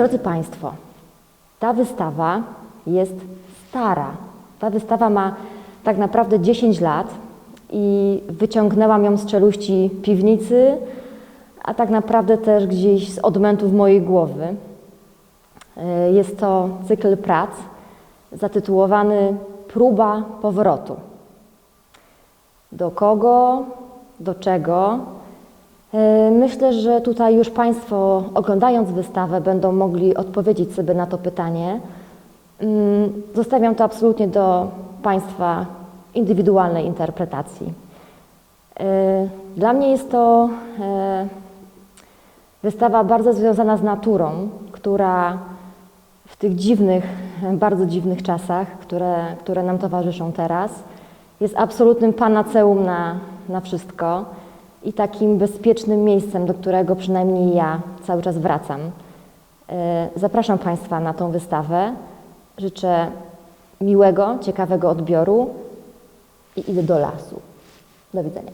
Drodzy Państwo, ta wystawa jest stara. Ta wystawa ma tak naprawdę 10 lat i wyciągnęłam ją z czeluści piwnicy, a tak naprawdę też gdzieś z odmętów mojej głowy. E, Jest to cykl prac zatytułowany Próba powrotu. Do kogo, do czego? E, Myślę, że tutaj już Państwo, oglądając wystawę, będą mogli odpowiedzieć sobie na to pytanie. Mm, Zostawiam to absolutnie do Państwa indywidualnej interpretacji. E, Dla mnie jest to e, wystawa bardzo związana z naturą, która w tych dziwnych, bardzo dziwnych czasach, które, które nam towarzyszą teraz, jest absolutnym panaceum na, na wszystko i takim bezpiecznym miejscem, do którego przynajmniej ja cały czas wracam. E, Zapraszam Państwa na tą wystawę. Życzę miłego, ciekawego odbioru i idę do lasu. Do widzenia.